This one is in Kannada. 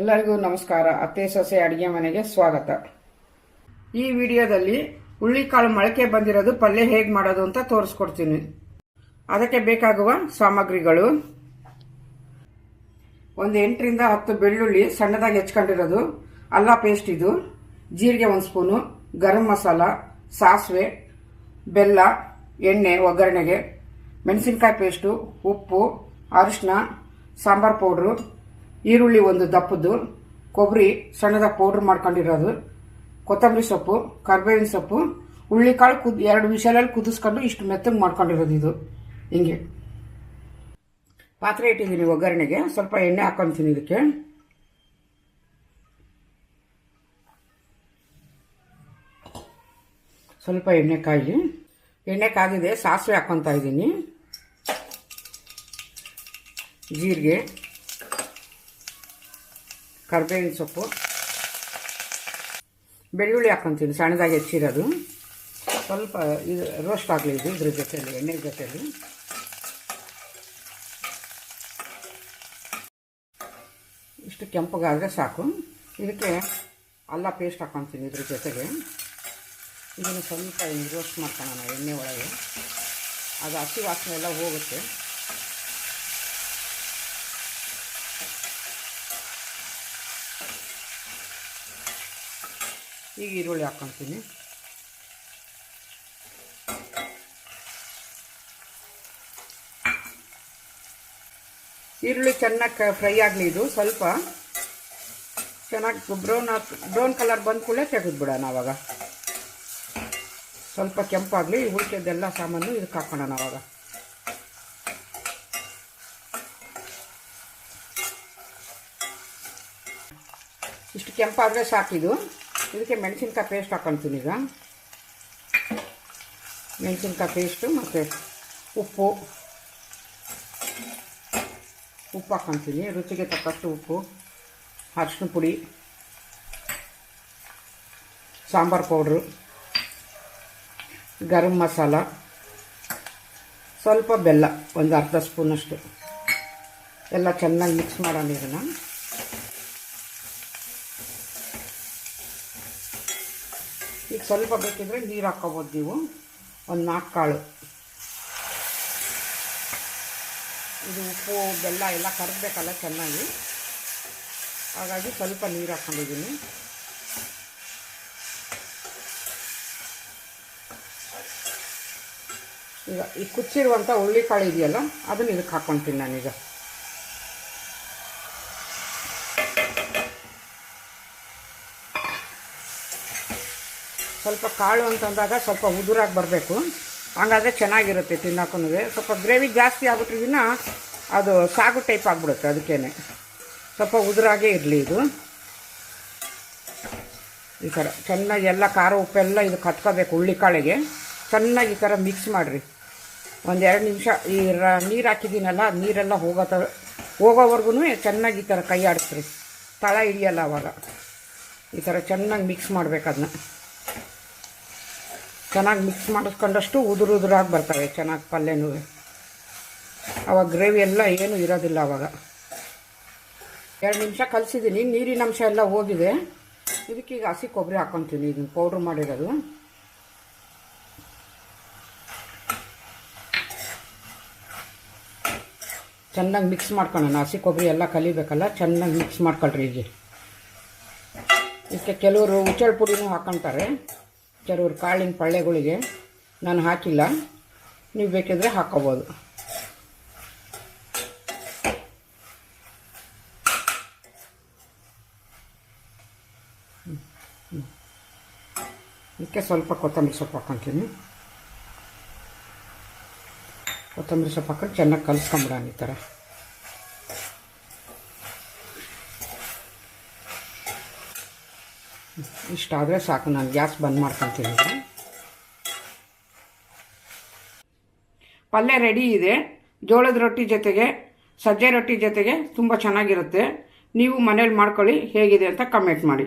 ಎಲ್ಲರಿಗೂ ನಮಸ್ಕಾರ. ಅತ್ತೆ, ಸೊಸೆ, ಅಡಿಗೆ ಮನೆಗೆ ಸ್ವಾಗತ. ಈ ವಿಡಿಯೋದಲ್ಲಿ ಹುಳ್ಳಿಕಾಳು ಮೊಳಕೆ ಬಂದಿರೋದು ಪಲ್ಯ ಹೇಗೆ ಮಾಡೋದು ಅಂತ ತೋರಿಸ್ಕೊಡ್ತೀನಿ. ಅದಕ್ಕೆ ಬೇಕಾಗುವ ಸಾಮಗ್ರಿಗಳು. ಒಂದು ಎಂಟರಿಂದ ಹತ್ತು ಬೆಳ್ಳುಳ್ಳಿ ಸಣ್ಣದಾಗಿ ಹೆಚ್ಕೊಂಡಿರೋದು. ಅಲ್ಲ ಪೇಸ್ಟ್ ಇದು. ಜೀರಿಗೆ ಒಂದು ಸ್ಪೂನು, ಗರಂ ಮಸಾಲ, ಸಾಸಿವೆ, ಬೆಲ್ಲ, ಎಣ್ಣೆ, ಒಗ್ಗರಣೆಗೆ, ಮೆಣಸಿನ್ಕಾಯಿ ಪೇಸ್ಟು ಉಪ್ಪು ಅರಿಶಿನ ಸಾಂಬಾರ್ ಪೌಡ್ರು ಈರುಳ್ಳಿ ಒಂದು ದಪ್ಪದ್ದು, ಕೊಬ್ಬರಿ ಸಣ್ಣದಾಗಿ ಪೌಡ್ರ್ ಮಾಡ್ಕೊಂಡಿರೋದು, ಕೊತ್ತಂಬರಿ ಸೊಪ್ಪು, ಕರ್ಬೇವಿನ ಸೊಪ್ಪು ಹುಳ್ಳಿಕಾಳು ಕುದ್, ಎರಡು ವಿಷಲಲ್ಲಿ ಕುದಿಸ್ಕೊಂಡು ಇಷ್ಟು ಮೆತ್ತಗೆ ಮಾಡ್ಕೊಂಡಿರೋದು ಇದು. ಹಿಂಗೆ. ಪಾತ್ರೆ ಇಟ್ಟಿದ್ದೀನಿ ಒಗ್ಗರಣೆಗೆ. ಸ್ವಲ್ಪ ಎಣ್ಣೆ ಹಾಕೊತೀನಿ ಇದಕ್ಕೆ. ಸ್ವಲ್ಪ ಎಣ್ಣೆ ಕಾಯಿ ಎಣ್ಣೆ ಕಾದಿದೆ ಸಾಸಿವೆ ಹಾಕೊತಾ ಇದ್ದೀನಿ. ಜೀರಿಗೆ. ಕರ್ಬೇವಿನ ಸೊಪ್ಪು. ಬೆಳ್ಳುಳ್ಳಿ ಹಾಕ್ಕೊತೀನಿ ಸಣ್ಣದಾಗಿ ಹೆಚ್ಚಿರೋದು. ಸ್ವಲ್ಪ ಇದು ರೋಸ್ಟ್ ಆಗಲಿ ಇದು, ಇದ್ರ ಜೊತೆಯಲ್ಲಿ ಎಣ್ಣೆ ಜೊತೆಯಲ್ಲಿ ಇಷ್ಟು ಕೆಂಪಗಾದರೆ ಸಾಕು. ಇದಕ್ಕೆ ಅಲ್ಲ ಪೇಸ್ಟ್ ಹಾಕ್ಕೊತೀನಿ ಇದ್ರ ಜೊತೆಗೆ. ಇದನ್ನು ಸ್ವಲ್ಪ ರೋಸ್ಟ್ ಮಾಡ್ಕೊಳ್ಳೋಣ ಎಣ್ಣೆ ಒಳಗೆ. ಅದು ಹಸಿ ವಾಸನೆ ಎಲ್ಲ ಹೋಗುತ್ತೆ. ಈಗ ಈರುಳ್ಳಿ ಹಾಕ್ಕೊತೀನಿ ಈರುಳ್ಳಿ ಚೆನ್ನಾಗಿ ಫ್ರೈ ಆಗಲಿ ಇದು ಸ್ವಲ್ಪ. ಚೆನ್ನಾಗಿ ಬ್ರೌನ್ ಬ್ರೌನ್ ಕಲರ್ ಬಂದ ಕೂಡಲೇ ತೆಗೆದ್ಬಿಡೋಣ ಆವಾಗ ಸ್ವಲ್ಪ ಕೆಂಪಾಗಲಿ ಉಳಿಕೆದೆಲ್ಲ ಸಾಮಾನು ಇದಕ್ಕೆ ಹಾಕೋಣ ಆವಾಗ ಇಷ್ಟು ಕೆಂಪಾದರೆ ಸಾಕಿದು ಇದಕ್ಕೆ ಮೆಣಸಿನ್ಕಾಯಿ ಪೇಸ್ಟ್ ಹಾಕೊಳ್ತೀನಿ ಈಗ. ಮೆಣಸಿನ್ಕಾಯಿ ಪೇಸ್ಟು ಮತ್ತು ಉಪ್ಪು. ಉಪ್ಪು ಹಾಕೊತೀನಿ, ರುಚಿಗೆ ತಕ್ಕಷ್ಟು ಉಪ್ಪು ಅರಿಶಿನ ಪುಡಿ, ಸಾಂಬಾರು ಪೌಡ್ರು, ಗರಂ ಮಸಾಲ, ಸ್ವಲ್ಪ ಬೆಲ್ಲ, ಒಂದು ಅರ್ಧ ಸ್ಪೂನಷ್ಟು. ಎಲ್ಲ ಚೆನ್ನಾಗಿ ಮಿಕ್ಸ್ ಮಾಡೋಣ ಇದನ್ನು. ಸ್ವಲ್ಪ ಬೇಕಿದ್ರೆ ನೀರು ಹಾಕ್ಕೋಬೋದು ನೀವು. ಒಂದು ನಾಲ್ಕು ಕಾಳು ಇದು ಉಪ್ಪು, ಬೆಲ್ಲ ಎಲ್ಲ ಕರಗಬೇಕಲ್ಲ ಚೆನ್ನಾಗಿ. ಹಾಗಾಗಿ ಸ್ವಲ್ಪ ನೀರು ಹಾಕ್ಕೊಂಡಿದ್ದೀನಿ ಈಗ ಈ ಕುಚ್ಚಿರುವಂಥ ಹುಳ್ಳಿಕಾಳು ಇದೆಯಲ್ಲ, ಅದನ್ನು ಇದಕ್ಕೆ ಹಾಕ್ಕೊತೀನಿ ನಾನೀಗ. ಸ್ವಲ್ಪ ಕಾಳು ಅಂತಂದಾಗ ಸ್ವಲ್ಪ ಉದುರಾಗಿ ಬರಬೇಕು. ಹಂಗಾದ್ರೆ ಚೆನ್ನಾಗಿರುತ್ತೆ ತಿನ್ನೋಕ್ಕೂ ಸ್ವಲ್ಪ ಗ್ರೇವಿ ಜಾಸ್ತಿ ಆಗ್ಬಿಟ್ರಿಗಿನ್ನ ಅದು ಸಾಗು ಟೈಪ್ ಆಗಿಬಿಡುತ್ತೆ ಅದಕ್ಕೇ ಸ್ವಲ್ಪ ಉದುರಾಗೇ ಇರಲಿ ಇದು. ಈ ಥರ ಚೆನ್ನಾಗಿ ಎಲ್ಲ ಖಾರ ಉಪ್ಪೆಲ್ಲ ಇದು ಕತ್ಕೋಬೇಕು ಹುಳ್ಳಿ ಕಾಳಿಗೆ ಚೆನ್ನಾಗಿ ಈ ಥರ ಮಿಕ್ಸ್ ಮಾಡಿರಿ. ಒಂದೆರಡು ನಿಮಿಷ ಈ ರ ನೀರು ಹಾಕಿದ್ದೀನಲ್ಲ ನೀರೆಲ್ಲ ಹೋಗೋ ಥರ ಹೋಗೋವರೆಗೂ ಚೆನ್ನಾಗಿ ಈ ಥರ ಕೈ ಆಡಿಸ್ರಿ. ತಳ ಹಿಡಿಯಲ್ಲ ಅವಾಗ. ಈ ಥರ ಚೆನ್ನಾಗಿ ಮಿಕ್ಸ್ ಮಾಡ್ಬೇಕು ಅದನ್ನ ಚೆನ್ನಾಗಿ ಮಿಕ್ಸ್ ಮಾಡಿಸ್ಕೊಂಡಷ್ಟು ಉದುರು ಉದುರಾಗಿ ಬರ್ತವೆ, ಚೆನ್ನಾಗಿ ಪಲ್ಯನೂ. ಅವಾಗ ಗ್ರೇವಿ ಎಲ್ಲ ಏನೂ ಇರೋದಿಲ್ಲ ಅವಾಗ. ಎರಡು ನಿಮಿಷ ಕಲಿಸಿದ್ದೀನಿ ನೀರಿನ ಅಂಶ ಎಲ್ಲ ಹೋಗಿದೆ. ಇದಕ್ಕೀಗ ಹಸಿ ಕೊಬ್ಬರಿ ಹಾಕ್ಕೊತೀನಿ ಇದನ್ನು ಪೌಡ್ರ್ ಮಾಡಿರೋದು. ಚೆನ್ನಾಗಿ ಮಿಕ್ಸ್ ಮಾಡ್ಕೊಳ್ಳೋಣ, ಹಸಿ ಕೊಬ್ಬರಿ ಎಲ್ಲ ಕಲಿಬೇಕಲ್ಲ, ಚೆನ್ನಾಗಿ ಮಿಕ್ಸ್ ಮಾಡ್ಕೊಳ್ರಿ ಈಗ ಇದಕ್ಕೆ ಕೆಲವರು ಉಚ್ಚಳ ಪುಡಿನೂ ಹಾಕ್ಕೊತಾರೆ ಕೆಲವರು ಕಾಳಿನ ಪಳ್ಳೆಗಳಿಗೆ ನಾನು ಹಾಕಿಲ್ಲ. ನೀವು ಬೇಕಿದ್ರೆ ಹಾಕೋಬೋದು. ಇದಕ್ಕೆ ಸ್ವಲ್ಪ ಕೊತ್ತಂಬರಿ ಸೊಪ್ಪು ಹಾಕೊತೀನಿ. ಕೊತ್ತಂಬರಿ ಸೊಪ್ಪು ಹಾಕೊಂಡು ಚೆನ್ನಾಗಿ ಕಲಿಸ್ಕೊಂಬಿಡೋಣ ಈ ಥರ. ಇಷ್ಟಾದರೆ ಸಾಕು, ನಾನು ಗ್ಯಾಸ್ ಬಂದ್ ಮಾಡ್ಕೊತೀನಿ. ಪಲ್ಯ ರೆಡಿ ಇದೆ. ಜೋಳದ ರೊಟ್ಟಿ ಜೊತೆಗೆ, ಸಜ್ಜೆ ರೊಟ್ಟಿ ಜೊತೆಗೆ ತುಂಬ ಚೆನ್ನಾಗಿರುತ್ತೆ. ನೀವು ಮನೇಲಿ ಮಾಡ್ಕೊಳ್ಳಿ, ಹೇಗಿದೆ ಅಂತ ಕಮೆಂಟ್ ಮಾಡಿ.